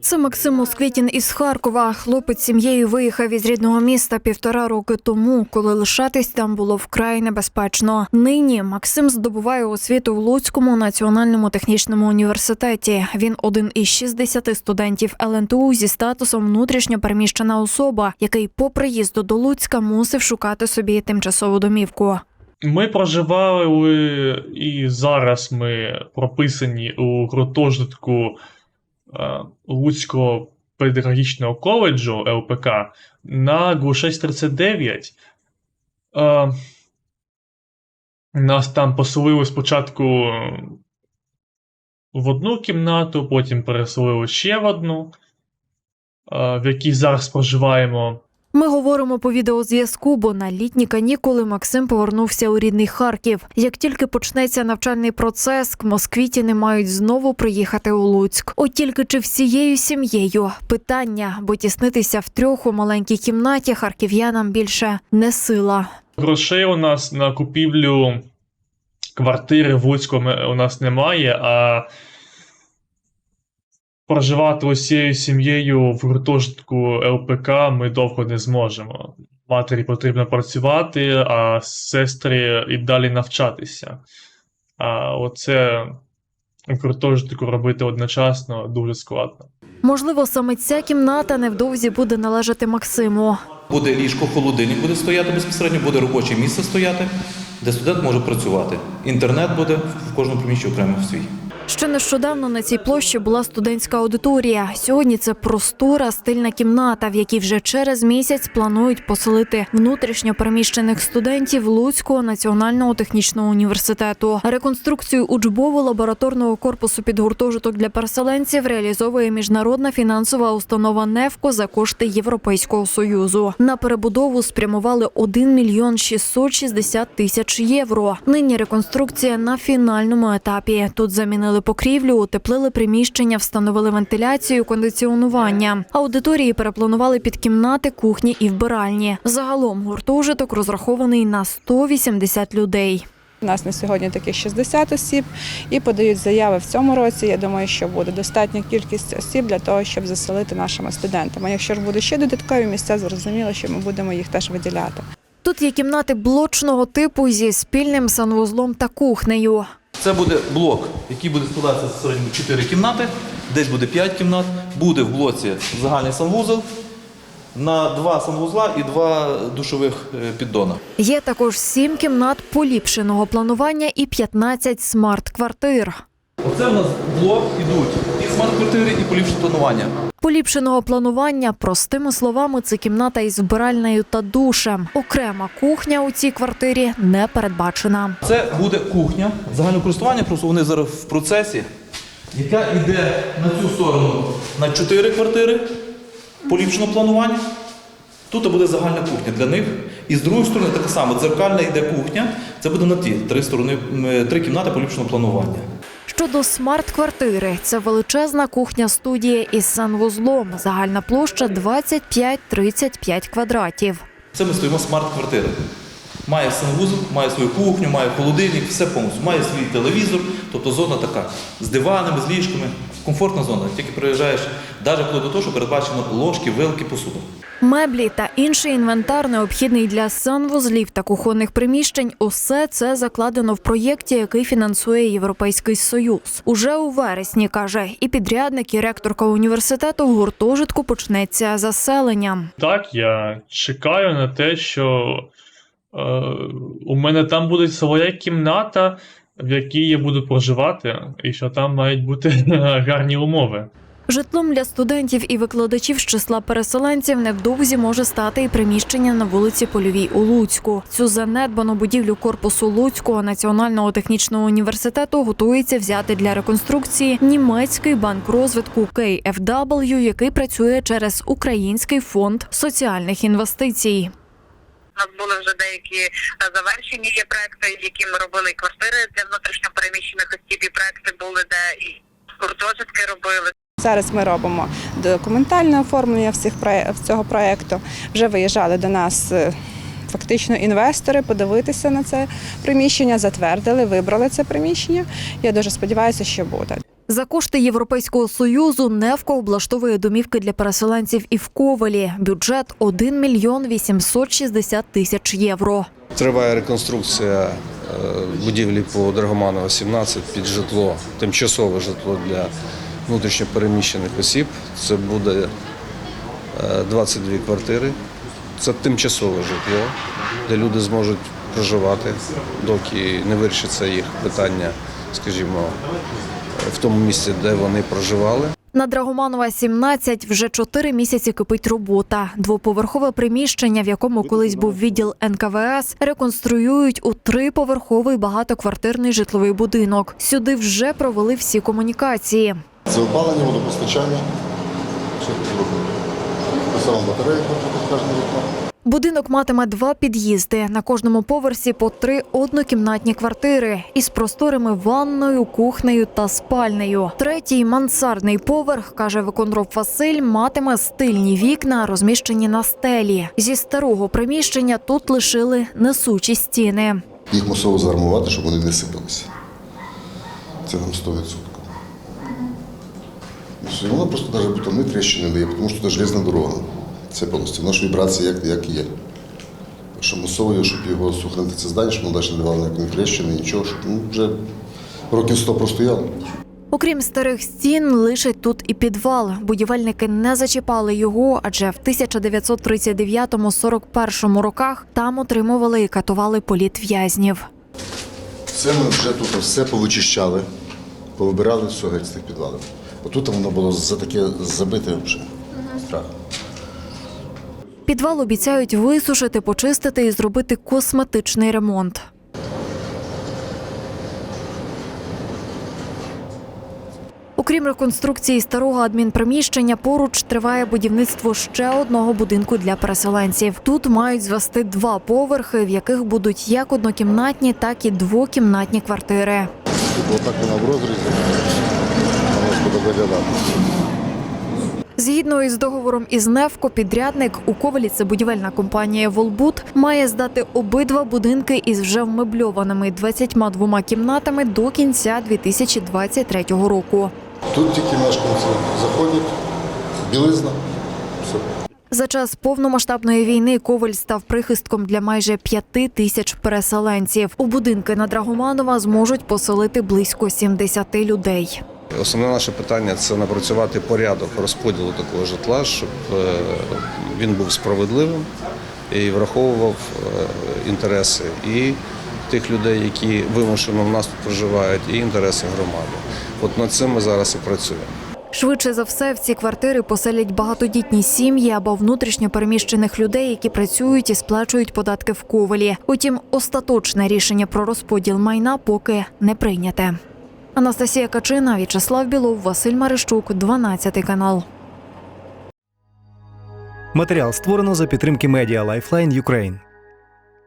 Це Максим Москвітін із Харкова. Хлопець сім'єю виїхав із рідного міста півтора роки тому, коли лишатись там було вкрай небезпечно. Нині Максим здобуває освіту в Луцькому національному технічному університеті. Він один із 60 студентів ЛНТУ зі статусом внутрішньо переміщена особа, який по приїзду до Луцька мусив шукати собі тимчасову домівку. Ми проживали і зараз ми прописані у гуртожитку е, Луцького педагогічного коледжу ЛПК на Глушесть 39. Е, Нас там поселили спочатку в одну кімнату, потім переселили ще в одну, е, в якій зараз проживаємо. Ми говоримо по відеозв'язку, бо на літні канікули Максим повернувся у рідний Харків. Як тільки почнеться навчальний процес, к москвітіни мають знову приїхати у Луцьк. От тільки чи всією сім'єю питання, бо тіснитися втрьох у маленькій кімнаті харків'янам більше не сила. Грошей у нас на купівлю квартири в Луцьку у нас немає, а проживати усією сім'єю в гуртожитку ЛПК ми довго не зможемо. Матері потрібно працювати, а сестри і далі навчатися. А оце в гуртожитку робити одночасно дуже складно. Можливо, саме ця кімната невдовзі буде належати Максиму. Буде ліжко, холодильник буде стояти безпосередньо, буде робоче місце стояти, де студент може працювати. Інтернет буде в кожному приміщенні окремо в свій. Ще нещодавно на цій площі була студентська аудиторія. Сьогодні це простора стильна кімната, в якій вже через місяць планують поселити внутрішньо переміщених студентів Луцького національного технічного університету. Реконструкцію учбово-лабораторного корпусу під гуртожиток для переселенців реалізовує міжнародна фінансова установа «Невко» за кошти Європейського союзу. На перебудову спрямували 1 мільйон 660 тисяч євро. Нині реконструкція на фінальному етапі. Тут замінили покрівлю, утеплили приміщення, встановили вентиляцію, кондиціонування. Аудиторії перепланували під кімнати, кухні і вбиральні. Загалом гуртожиток розрахований на 180 людей. У нас на сьогодні таких 60 осіб і подають заяви в цьому році. Я думаю, що буде достатня кількість осіб для того, щоб заселити нашими студентами. Якщо ж будуть ще додаткові місця, зрозуміло, що ми будемо їх теж виділяти. Тут є кімнати блочного типу зі спільним санвузлом та кухнею. Це буде блок, який буде складатися з середньо 4 кімнати, десь буде 5 кімнат, буде в блоці загальний санвузол, на два санвузла і два душових е, піддона. Є також сім кімнат поліпшеного планування і 15 смарт-квартир. Оце в нас блок ідуть і смарт-квартири, і поліпшене планування. Поліпшеного планування, простими словами, це кімната із вбиральнею та душем. Окрема кухня у цій квартирі не передбачена. Це буде кухня загального користування, просто вони зараз в процесі, яка йде на цю сторону на 4 квартири поліпшеного планування. Тут буде загальна кухня для них. І з другої сторони так само дзеркальна йде кухня. Це буде на ті три сторони, три кімнати поліпшеного планування. Щодо смарт-квартири, це величезна кухня студія із санвузлом. Загальна площа 25-35 квадратів. Це ми стоїмо смарт-квартири. Має санвузол, має свою кухню, має холодильник, все повністю. Має свій телевізор, тобто зона така з диванами, з ліжками. Комфортна зона. Тільки приїжджаєш, навіть вплоть до того, що передбачено ложки, вилки, посуда. Меблі та інший інвентар, необхідний для санвузлів та кухонних приміщень, усе це закладено в проєкті, який фінансує Європейський Союз. Уже у вересні каже, і підрядник, і ректорка університету в гуртожитку почнеться заселення. Так, я чекаю на те, що у мене там буде своя кімната, в якій я буду проживати, і що там мають бути гарні умови. Житлом для студентів і викладачів з числа переселенців невдовзі може стати і приміщення на вулиці Польовій у Луцьку. Цю занедбану будівлю корпусу Луцького національного технічного університету готується взяти для реконструкції німецький банк розвитку KFW, який працює через Український фонд соціальних інвестицій. У нас були вже деякі е, завершені є проекти, які ми робили квартири для внутрішньопереміщених осіб, і проекти були, де і гуртожитки робили. Зараз ми робимо документальне оформлення всіх цього проєкту. Вже виїжджали до нас е, фактично інвестори подивитися на це приміщення, затвердили, вибрали це приміщення. Я дуже сподіваюся, що буде. За кошти Європейського союзу Невко облаштовує домівки для переселенців і в Ковелі. Бюджет 1 мільйон 860 тисяч євро. Триває реконструкція е, будівлі по Драгоманова 17 під житло, тимчасове житло для внутрішньопереміщених осіб. Це буде е, 22 квартири. Це тимчасове житло, де люди зможуть проживати, доки не вирішиться їх питання, скажімо, в тому місці, де вони проживали. На Драгоманова 17 вже чотири місяці кипить робота. Двоповерхове приміщення, в якому колись був відділ НКВС, реконструюють у триповерховий багатоквартирний житловий будинок. Сюди вже провели всі комунікації. Це опалення, водопостачання. Тут робимо? Поставимо батареї кожне вікно. Будинок матиме два під'їзди. На кожному поверсі по три однокімнатні квартири із просторими ванною, кухнею та спальнею. Третій мансардний поверх, каже виконроб Василь, матиме стильні вікна, розміщені на стелі. Зі старого приміщення тут лишили несучі стіни. Їх мусово зармувати, щоб вони не сипалися. Це нам 100%. Все, воно просто навіть бетонні тріщини дає, тому що це железна дорога. Це повністю. Воно ж вібрація як, як є. Так що мусово, його, щоб його сухнути це здання, щоб воно далі не давало ніякої тріщини, нічого, щоб ну, вже років 100 простояло. Окрім старих стін, лишать тут і підвал. Будівельники не зачіпали його, адже в 1939-41 роках там отримували і катували політв'язнів. Це ми вже тут все повичищали, повибирали все геть з тих підвалів. Отут воно було за таке забите вже. Страх. Підвал обіцяють висушити, почистити і зробити косметичний ремонт. Окрім реконструкції старого адмінприміщення, поруч триває будівництво ще одного будинку для переселенців. Тут мають звести два поверхи, в яких будуть як однокімнатні, так і двокімнатні квартири. Бо так вона в розрізі, виглядати. Згідно із договором із Невко, підрядник у Ковалі це будівельна компанія Волбут має здати обидва будинки із вже вмебльованими 22 кімнатами до кінця 2023 року. Тут тільки мешканці заходять, білизна, все. За час повномасштабної війни Коваль став прихистком для майже п'яти тисяч переселенців. У будинки на Драгоманова зможуть поселити близько 70 людей. Основне наше питання це напрацювати порядок розподілу такого житла, щоб е, він був справедливим і враховував е, інтереси і тих людей, які вимушено в нас проживають, і інтереси громади. От над цим ми зараз і працюємо. Швидше за все, в ці квартири поселять багатодітні сім'ї або внутрішньо переміщених людей, які працюють і сплачують податки в Ковалі. Утім, остаточне рішення про розподіл майна поки не прийняте. Анастасія Качина, В'ячеслав Білов, Василь Марищук, 12 канал. Матеріал створено за підтримки медіа Lifeline Ukraine.